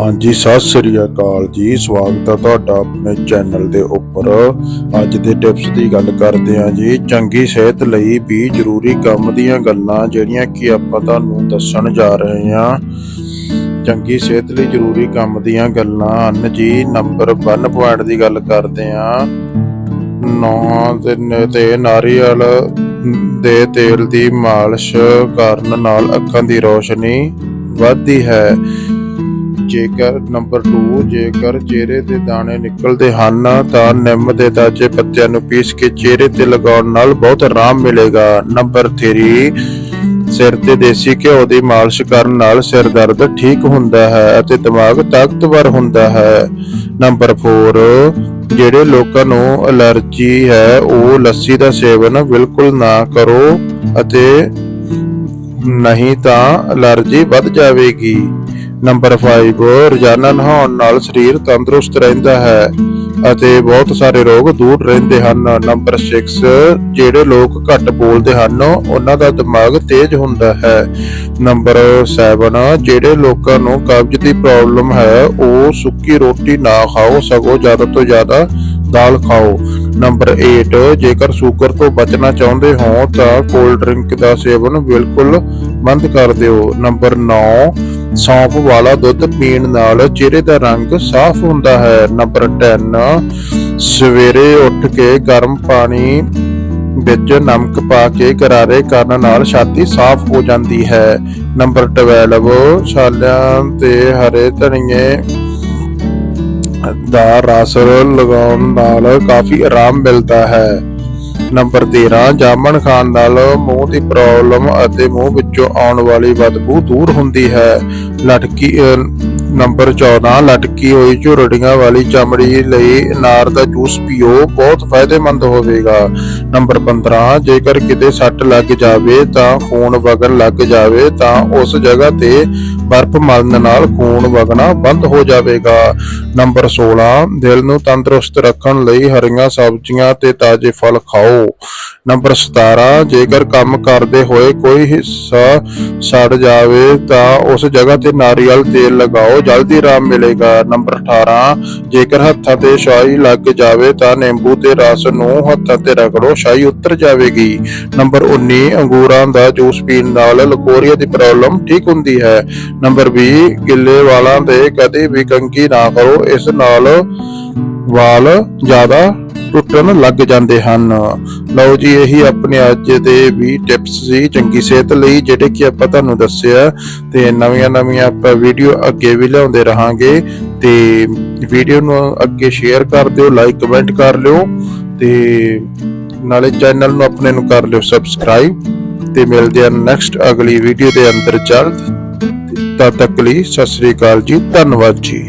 ਹਾਂਜੀ, ਸਤਿ ਸ੍ਰੀ ਅਕਾਲ ਜੀ। ਸਵਾਗਤ ਹੈ ਤੁਹਾਡਾ ਆਪਣੇ ਚੈਨਲ ਦੇ ਉੱਪਰ। ਅੱਜ ਦੇ ਟਿਪਸ ਦੀ ਗੱਲ ਕਰਦੇ ਹਾਂ ਜੀ। ਚੰਗੀ ਸਿਹਤ ਲਈ ਵੀ ਜ਼ਰੂਰੀ ਕੰਮ ਦੀਆਂ ਗੱਲਾਂ ਜਿਹੜੀਆਂ ਕਿ ਆਪਾਂ ਤੁਹਾਨੂੰ ਦੱਸਣ ਜਾ ਰਹੇ ਹਾਂ ਚੰਗੀ ਸਿਹਤ ਲਈ ਜ਼ਰੂਰੀ ਕੰਮ ਦੀਆਂ ਗੱਲਾਂ। ਹਨ ਜੀ ਨੰਬਰ 1 ਪੁਆਇੰਟ ਦੀ ਗੱਲ ਕਰਦੇ ਹਾਂ ਨੌਂ, ਤੇ ਨਾਰੀਅਲ ਦੇ ਤੇਲ ਦੀ ਮਾਲਿਸ਼ ਕਰਨ ਨਾਲ ਅੱਖਾਂ ਦੀ ਰੋਸ਼ਨੀ ਵੱਧਦੀ ਹੈ। ਜੇਕਰ ਨੰਬਰ 2 ਜੇਕਰ ਚਿਹਰੇ ਤੇ ਦਾਣੇ ਨਿਕਲਦੇ ਹਨ, ਤਾਂ ਨਿੰਮ ਦੇ ਤਾਜ਼ੇ ਪੱਤਿਆਂ ਨੂੰ ਪੀਸ ਕੇ ਚਿਹਰੇ ਤੇ ਲਗਾਉਣ ਨਾਲ ਬਹੁਤ ਆਰਾਮ ਮਿਲੇਗਾ। ਨੰਬਰ 3 ਸਿਰ ਤੇ ਦੇਸੀ ਘਿਓ ਦੀ ਮਾਲਿਸ਼ ਕਰਨ ਨਾਲ ਸਿਰ ਦਰਦ ਠੀਕ ਹੁੰਦਾ ਹੈ ਅਤੇ ਦਿਮਾਗ ਤਾਕਤਵਰ ਹੁੰਦਾ ਹੈ। ਨੰਬਰ 4 ਜਿਹੜੇ ਲੋਕਾਂ ਨੂੰ ਅਲਰਜੀ ਹੈ, ਉਹ ਲੱਸੀ ਦਾ ਸੇਵਨ ਬਿਲਕੁਲ ਨਾ ਕਰੋ ਅਤੇ ਨਹੀਂ ਤਾਂ ਅਲਰਜੀ ਵੱਧ ਜਾਵੇਗੀ। ਨੰਬਰ 5 ਰੋਜ਼ਾਨਾ ਨਹਾਉਣ ਨਾਲ ਸਰੀਰ ਤੰਦਰੁਸਤ ਰਹਿੰਦਾ ਹੈ ਅਤੇ ਬਹੁਤ ਸਾਰੇ ਰੋਗ ਦੂਰ ਰਹਿੰਦੇ ਹਨ। ਨੰਬਰ 6 ਜਿਹੜੇ ਲੋਕ ਘੱਟ ਬੋਲਦੇ ਹਨ, ਉਹਨਾਂ ਦਾ ਦਿਮਾਗ ਤੇਜ਼ ਹੁੰਦਾ ਹੈ। ਨੰਬਰ 7 ਜਿਹੜੇ ਲੋਕਾਂ ਨੂੰ ਕਬਜ਼ ਦੀ ਪ੍ਰੋਬਲਮ ਹੈ, ਉਹ ਸੁੱਕੀ ਰੋਟੀ ਨਾ ਖਾਓ, ਸਗੋਂ ਜ਼ਿਆਦਾ ਤੋਂ ਜ਼ਿਆਦਾ ਦਾਲ ਖਾਓ। ਨੰਬਰ 8 ਜੇਕਰ ਸ਼ੂਗਰ ਤੋਂ ਬਚਣਾ ਚਾਹੁੰਦੇ ਹੋ, ਤਾਂ ਕੋਲਡ ਡਰਿੰਕ ਦਾ ਸੇਵਨ ਬਿਲਕੁਲ ਬੰਦ ਕਰ ਦਿਓ। ਨੰਬਰ 9 ਸੌਂਫ ਵਾਲਾ ਦੁੱਧ ਪੀਣ ਨਾਲ ਚਿਹਰੇ ਦਾ ਰੰਗ ਸਾਫ਼ ਹੁੰਦਾ ਹੈ। ਨੰਬਰ 10 ਸਵੇਰੇ ਉੱਠ ਕੇ ਗਰਮ ਪਾਣੀ ਵਿੱਚ ਨਮਕ ਪਾ ਕੇ ਗਰਾਰੇ ਕਰਨ ਨਾਲ ਛਾਤੀ ਸਾਫ਼ ਹੋ ਜਾਂਦੀ ਹੈ। ਨੰਬਰ 12 ਛਾਲਿਆਂ ਤੇ ਹਰੇ ਧਨੀਏ ਦਾ ਰਸ ਲਗਾਉਣ ਨਾਲ ਕਾਫੀ ਆਰਾਮ ਮਿਲਦਾ ਹੈ। ਨੰਬਰ 13 ਜਾਮਣ ਖਾਣ ਨਾਲ ਮੂੰਹ ਦੀ ਪ੍ਰੋਬਲਮ ਅਤੇ ਮੂੰਹ ਵਿੱਚੋਂ ਆਉਣ ਵਾਲੀ ਬਦਬੂ ਦੂਰ ਹੁੰਦੀ ਹੈ। ਲਟਕੀ ਨੰਬਰ 14 ਲਟਕੀ ਹੋਈ ਝੁਰੜੀਆਂ ਵਾਲੀ ਚਮੜੀ ਲਈ ਅਨਾਰ ਦਾ ਜੂਸ ਪੀਓ, ਬਹੁਤ ਫਾਇਦੇਮੰਦ ਹੋਵੇਗਾ। ਨੰਬਰ 15 ਜੇਕਰ ਕਿਤੇ ਸੱਟ ਲੱਗ ਜਾਵੇ ਤਾਂ ਖੂਨ ਵਗਣ ਲੱਗ ਜਾਵੇ ਤਾਂ ਉਸ ਜਗ੍ਹਾ ਤੇ ਬਰਫ਼ ਮਲਣ ਨਾਲ ਖੂਨ ਵਗਣਾ ਬੰਦ ਹੋ ਜਾਵੇਗਾ। ਨੰਬਰ 16 ਦਿਲ ਨੂੰ ਤੰਦਰੁਸਤ ਰੱਖਣ ਲਈ ਹਰੀਆਂ ਸਬਜ਼ੀਆਂ ਤੇ ਤਾਜ਼ੇ ਫਲ ਖਾਓ। ਨੰਬਰ 17 ਜੇਕਰ ਕੰਮ ਕਰਦੇ ਹੋਏ ਕੋਈ ਹਿੱਸਾ ਸੜ ਜਾਵੇ ਤਾਂ ਉਸ ਜਗ੍ਹਾ ਤੇ ਨਾਰੀਅਲ ਤੇਲ ਲਗਾਓ ਜਲਦੀ ਆਰਾਮ ਮਿਲੇਗਾ। ਨੰਬਰ 18 ਜੇਕਰ ਹੱਥਾਂ ਤੇ ਸ਼ਾਈ ਲੱਗ ਜਾਵੇ ਤਾਂ ਨਿੰਬੂ ਦੇ ਰਸ ਨੂੰ ਹੱਥਾਂ ਤੇ ਰਗੜੋ ਸ਼ਾਈ ਉਤਰ ਜਾਵੇਗੀ। ਨੰਬਰ 19 ਅੰਗੂਰਾਂ ਦਾ ਜੂਸ ਪੀਣ ਨਾਲ ਲਕੋਰੀਆ ਦੀ ਪ੍ਰੋਬਲਮ ਠੀਕ ਹੁੰਦੀ ਹੈ। ਨੰਬਰ 20 ਗਿੱਲੇ ਵਾਲਾਂ ਦੇ ਕਦੇ ਵੀ ਕੰਘੀ ਨਾ ਕਰੋ, ਇਸ ਨਾਲ ਵਾਲ ਜ਼ਿਆਦਾ ਟੁੱਟਣ ਲੱਗ ਜਾਂਦੇ ਹਨ। ਲਓ ਜੀ, ਇਹੀ ਆਪਣੇ ਅੱਜ ਦੇ ਵੀ ਟਿਪਸ ਸੀ, ਚੰਗੀ ਸਿਹਤ ਲਈ, ਜਿਹੜੇ ਕਿ ਆਪਾਂ ਤੁਹਾਨੂੰ ਦੱਸਿਆ ਤੇ ਨਵੀਆਂ ਨਵੀਆਂ ਆਪਾਂ ਵੀਡੀਓ ਅੱਗੇ ਵੀ ਲਿਆਉਂਦੇ ਰਹਾਂਗੇ। ਤੇ ਵੀਡੀਓ ਨੂੰ ਅੱਗੇ ਸ਼ੇਅਰ ਕਰ ਦਿਓ ਲਾਈਕ ਕਮੈਂਟ ਕਰ ਲਿਓ। ਤੇ ਨਾਲੇ ਚੈਨਲ ਨੂੰ ਆਪਣੇ ਨੂੰ ਕਰ ਲਿਓ ਸਬਸਕ੍ਰਾਈਬ ਤੇ ਮਿਲਦੇ ਆ ਨੈਕਸਟ ਅਗਲੀ ਵੀਡੀਓ ਦੇ ਅੰਦਰ ਜਲਦ। ਤਦ ਤੱਕ ਲਈ ਸਤਿ ਸ੍ਰੀ ਅਕਾਲ ਜੀ, ਧੰਨਵਾਦ ਜੀ।